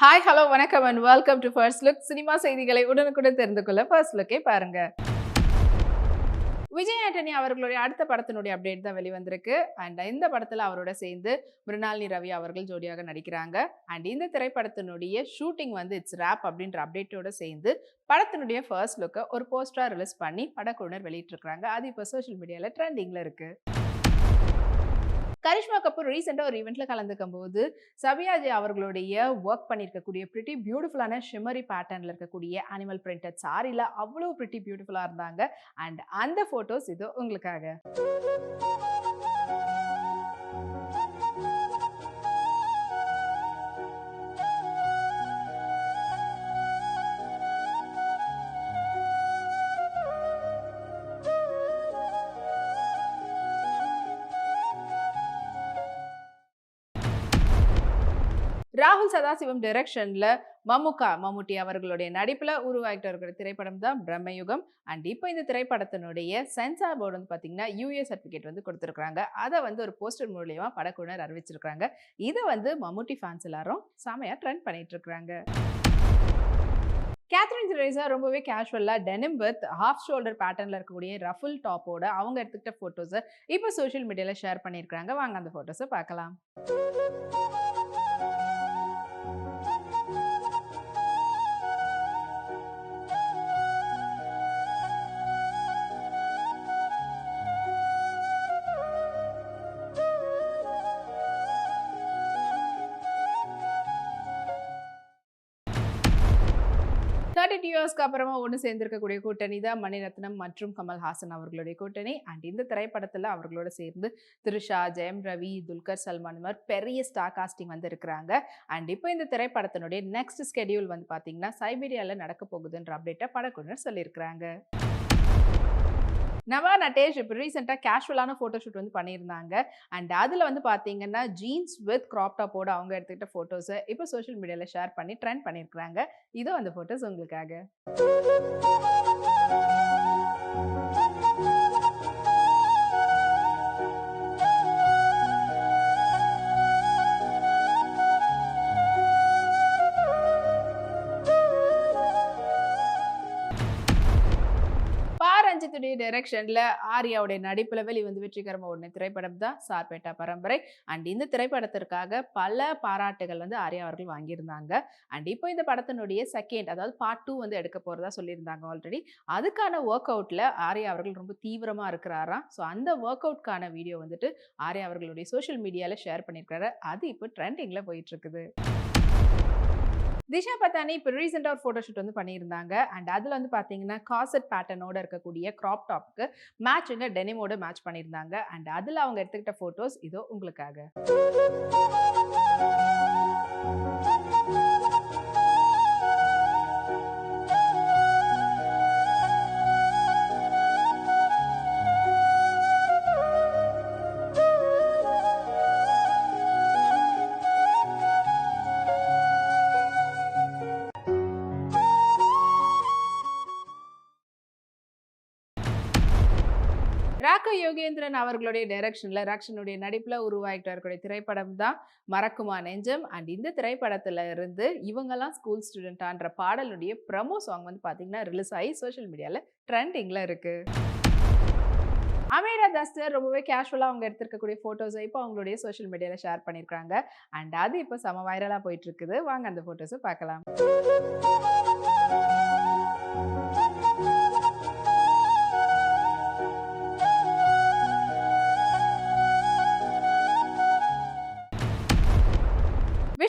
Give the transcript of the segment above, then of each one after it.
Hi hello வணக்கம் and welcome to first look cinema செய்திகளை உடனுக்குடன் தெரிந்து கொள்ள ஃபர்ஸ்ட் லுக்கே பாருங்க. விஜய் ஆண்டனி அவர்களுடைய அடுத்த படத்தினுடைய அப்டேட் தான் வெளிவந்திருக்கு. அண்ட் இந்த படத்தில் அவரோட சேர்ந்து மிருணாலினி ரவி அவர்கள் ஜோடியாக நடிக்கிறாங்க. அண்ட் இந்த திரைப்படத்தினுடைய ஷூட்டிங் வந்து இட்ஸ் ரேப் அப்படின்ற அப்டேட்டோட சேர்ந்து படத்தினுடைய ஃபர்ஸ்ட் லுக்கை ஒரு போஸ்டராக ரிலீஸ் பண்ணி படக்குழுவினர் வெளியிட்டிருக்கிறாங்க. அது இப்போ சோஷியல் மீடியாவில் ட்ரெண்டிங்கில் இருக்குது கரிஷ்மா கபூர் ரீசெண்டாக ஒரு ஈவெண்ட்டில் கலந்துக்கும் போது சபியாஜி அவர்களுடைய ஒர்க் பண்ணியிருக்கக்கூடிய பிரிட்டி பியூட்டிஃபுல்லான ஷிமரி பேட்டர்னில் இருக்கக்கூடிய அனிமல் பிரிண்டட் சாரியில் அவ்வளோ பிரிட்டி பியூட்டிஃபுல்லாக இருந்தாங்க. அண்ட் அந்த ஃபோட்டோஸ் இது உங்களுக்காக. ராகுல் சதாசிவம் டைரக்ஷன்ல மம்முக்கா மம்முட்டி அவர்களுடைய நடிப்பில் உருவாகிட்டு இருக்கிற திரைப்படம் தான் பிரம்மயுகம். அண்ட் இப்போ இந்த திரைப்படத்தினுடைய சென்சார் போர்டு வந்து பார்த்தீங்கன்னா யூஏ சர்டிஃபிகேட் வந்து கொடுத்துருக்குறாங்க. அதை வந்து ஒரு போஸ்டர் மூலியமா படக்குழுனர் அறிவிச்சிருக்கிறாங்க. இதை வந்து மம்முட்டி ஃபேன்ஸ் எல்லாரும் செமையாக ட்ரெண்ட் பண்ணிட்டு இருக்கிறாங்க. கேத்ரின் திரேசா ரொம்பவே கேஷுவலாக டெனிம் வித் ஹாஃப் ஷோல்டர் பேட்டர்னில் இருக்கக்கூடிய ரஃபுல் டாப்போட அவங்க எடுத்துக்கிட்ட ஃபோட்டோஸை இப்போ சோஷியல் மீடியாவில் ஷேர் பண்ணியிருக்காங்க வாங்க அந்த ஃபோட்டோஸை பார்க்கலாம். தேர்ட்டி இயர்ஸ்க்கு அப்புறமா ஒன்று சேர்ந்திருக்கக்கூடிய கூட்டணி தான் மணிரத்னம் மற்றும் கமல்ஹாசன் அவர்களுடைய கூட்டணி. அண்ட் இந்த திரைப்படத்தில் அவர்களோட சேர்ந்து த்ரிஷா ஜெயம் ரவி துல்கர் சல்மான் மாதிரி பெரிய ஸ்டார் காஸ்டிங் வந்து இருக்கிறாங்க அண்ட் இப்போ இந்த திரைப்படத்தினுடைய நெக்ஸ்ட் ஸ்கெடியூல் வந்து பார்த்தீங்கன்னா சைபீரியாவில் நடக்க போகுதுன்ற அப்டேட்டை படக்குழுவினர் சொல்லியிருக்கிறாங்க. நவா நட்டேஷ் இப்போ ரீசெண்டாக கேஷுவலான ஃபோட்டோஷூட் வந்து பண்ணியிருந்தாங்க. அண்ட் அதில் வந்து பார்த்தீங்கன்னா ஜீன்ஸ் வித் கிராப் டாப்போட அவங்க எடுத்துக்கிட்ட ஃபோட்டோஸை இப்போ சோஷியல் மீடியாவில் ஷேர் பண்ணி ட்ரெண்ட் பண்ணியிருக்கிறாங்க. இதோ அந்த ஃபோட்டோஸ் உங்களுக்காக. டைரக்ஷன்ல ஆர்யாவுடைய நடிப்புல வெளிவந்து வெற்றிகரமாக ஒன்று திரைப்படம் தான் சார்பேட்டா பரம்பரை. அண்ட் இந்த திரைப்படத்திற்காக பல பாராட்டுகள் வந்து ஆர்யா அவர்கள் வாங்கியிருந்தாங்க. அண்ட் இப்போ இந்த படத்தினுடைய செகண்ட் அதாவது பார்ட் டூ வந்து எடுக்க போறதா சொல்லியிருந்தாங்க ஆல்ரெடி அதுக்கான ஒர்க் அவுட்ல ஆர்யா அவர்கள் ரொம்ப தீவிரமா இருக்கிறாராம். ஸோ அந்த ஒர்க் அவுட்கான வீடியோ வந்துட்டு ஆர்யா அவர்களுடைய சோஷியல் மீடியாவில் ஷேர் பண்ணியிருக்காரு அது இப்போ ட்ரெண்டிங்கில் போயிட்டு இருக்குது. திஷா பத்தானி இப்போ ரீசெண்டாக ஒரு ஃபோட்டோஷூட் வந்து பண்ணியிருந்தாங்க. அண்ட் அதில் வந்து பார்த்தீங்கன்னா காசட் பேட்டர்னோட இருக்கக்கூடிய க்ராப் டாப்க்கு மேட்சுங்க டெனிமோட மேட்ச் பண்ணியிருந்தாங்க. அண்ட் அதில் அவங்க எடுத்துக்கிட்ட ஃபோட்டோஸ் இதோ உங்களுக்காக. ராக யோகேந்திரன் அவர்களுடைய டைரக்ஷனில் ராக்ஷனுடைய நடிப்பில் உருவாகிட்டு இருக்கக்கூடிய திரைப்படம் தான் மறக்குமா நெஞ்சம்? அண்ட் இந்த திரைப்படத்தில் இருந்து இவங்கெல்லாம் ஸ்கூல் ஸ்டூடெண்டான்ற பாடலுடைய ப்ரமோ சாங் வந்து பார்த்தீங்கன்னா ரிலீஸ் ஆகி சோஷியல் மீடியாவில் ட்ரெண்டிங்கில் இருக்குது அமீரா தஸ்டர் ரொம்பவே கேஷுவலாக அவங்க எடுத்திருக்கக்கூடிய ஃபோட்டோஸை இப்போ அவங்களுடைய சோஷியல் மீடியாவில் ஷேர் பண்ணியிருக்காங்க அண்ட் அது இப்போ செம வைரலாக போயிட்டு இருக்குது. வாங்க அந்த ஃபோட்டோஸை பார்க்கலாம்.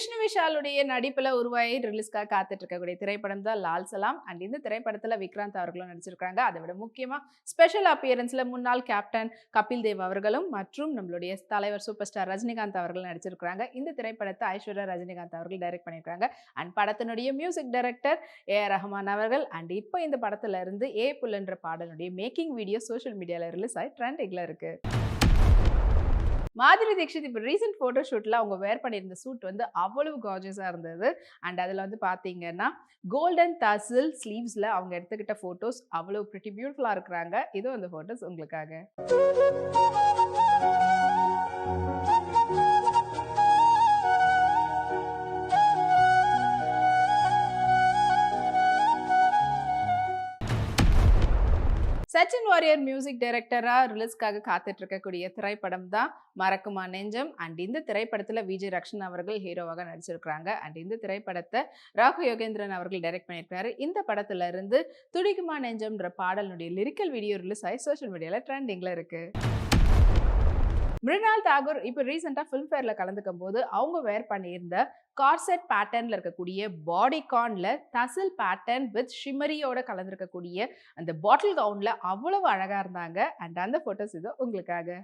விஷ்ணு விஷாலுடைய நடிப்பில் உருவாகி ரிலீஸ்க்காக காத்துட்டு இருக்கக்கூடிய திரைப்படம் தான் லால் சலாம். அண்ட் இந்த திரைப்படத்தில் விக்ராந்த் அவர்களும் நடிச்சிருக்காங்க அதை விட முக்கியமாக ஸ்பெஷல் அப்பியரன்ஸில் முன்னாள் கேப்டன் கபில் தேவ் அவர்களும் மற்றும் நம்மளுடைய தலைவர் சூப்பர் ஸ்டார் ரஜினிகாந்த் அவர்கள் நடிச்சிருக்காங்க இந்த திரைப்படத்தை ஐஸ்வர்யா ரஜினிகாந்த் அவர்கள் டைரக்ட் பண்ணியிருக்காங்க அண்ட் படத்தினுடைய music director A R Rahman அவர்கள். அண்ட் இப்போ இந்த படத்துல இருந்து ஏ புல்லுன்ற பாடலுடைய மேக்கிங் வீடியோ சோஷியல் மீடியாவில் ரிலீஸ் ஆகி ட்ரெண்டிங்கில் இருக்குது மாதுரி தீக்ஷித் இப்போ ரீசெண்ட் ஃபோட்டோ ஷூட்டில் அவங்க வேர் பண்ணியிருந்த சூட் வந்து அவ்வளவு காஜஸாக இருந்தது. அண்ட் அதில் வந்து பார்த்தீங்கன்னா கோல்டன் தசில் ஸ்லீவ்ஸில் அவங்க எடுத்துக்கிட்ட ஃபோட்டோஸ் அவ்வளோ ப்ரிட்டி பியூட்டிஃபுல்லாக இருக்கிறாங்க. இதுவும் அந்த ஃபோட்டோஸ் உங்களுக்காக. சச்சின் வாரியர் மியூசிக் டைரக்டராக ரிலீஸ்க்காக காத்துட்டு இருக்கக்கூடிய திரைப்படம் தான் மறக்குமா நெஞ்சம்? அண்ட் இந்த திரைப்படத்தில் விஜய் ரக்ஷன் அவர்கள் ஹீரோவாக நடிச்சிருக்கிறாங்க. அண்ட் இந்த திரைப்படத்தை ராகு யோகேந்திரன் அவர்கள் டைரக்ட் பண்ணியிருக்காரு இந்த படத்துல இருந்து துடிக்குமா நெஞ்சம்ன்ற பாடலுடைய லிரிக்கல் வீடியோ ரிலீஸ் ஆகி சோஷியல் மீடியாவில் ட்ரெண்டிங்கில் இருக்குது மிருனால் தாகூர் இப்போ ரீசெண்டாக ஃபில்ம்ஃபேரில் கலந்துக்கும் போது அவங்க வேர் பண்ணியிருந்த கார்செட் பேட்டர்னில் இருக்கக்கூடிய பாடி கான்ல தசில் பேட்டர்ன் வித் ஷிமரியோட கலந்துருக்கக்கூடிய அந்த பாட்டில் கவுனில் அவ்வளவு அழகாக இருந்தாங்க. அண்ட் அந்த ஃபோட்டோஸ் இது உங்களுக்காக.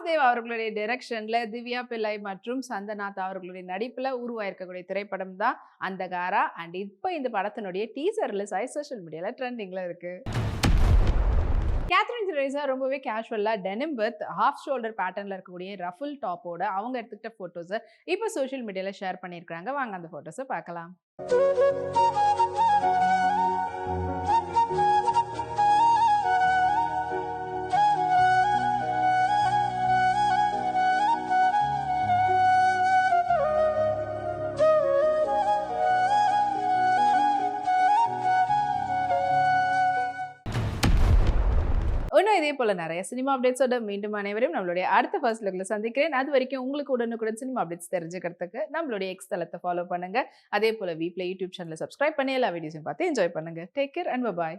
வாசுதேவ் அவர்களுடைய டைரக்ஷன்ல திவ்யா பிள்ளை மற்றும் சந்தநாத் அவர்களுடைய நடிப்புல உருவாயிருக்கக்கூடிய திரைப்படம் தான் அந்தகாரா அண்ட் இப்போ இந்த படத்தினுடைய டீசர் ரிலீஸ் ஆகி சோஷியல் மீடியால ட்ரெண்டிங்ல இருக்கு. கேத்ரின் திரேசா ரொம்பவே கேஷுவலாக டெனிம் வித் ஹாஃப் ஷோல்டர் பேட்டர்னில் இருக்கக்கூடிய ரஃபுல் டாப்போட அவங்க எடுத்துக்கிட்ட ஃபோட்டோஸை இப்போ சோஷியல் மீடியாவில் ஷேர் பண்ணியிருக்காங்க வாங்க அந்த ஃபோட்டோஸை பார்க்கலாம். போல நிறைய சினிமா அப்டேட்ஸோட மீண்டும் அனைவரும் நம்மளுடைய அடுத்த ஃபர்ஸ்ட் லுக்கில் சந்திக்கிறேன். அது வரைக்கும் உங்களுக்கு உடனுக்குடன் சினிமா அப்டேட்ஸ் தெரிஞ்சுக்கிறதுக்கு நம்மளுடைய எக்ஸ் தளத்தை ஃபாலோ பண்ணுங்க. அதே போல் வீட்டில் யூடியூப் சேனலை சப்ஸ்கிரைப் பண்ணி எல்லா வீடியோஸையும் பார்த்து என்ஜாய் பண்ணுங்க. Take care and bye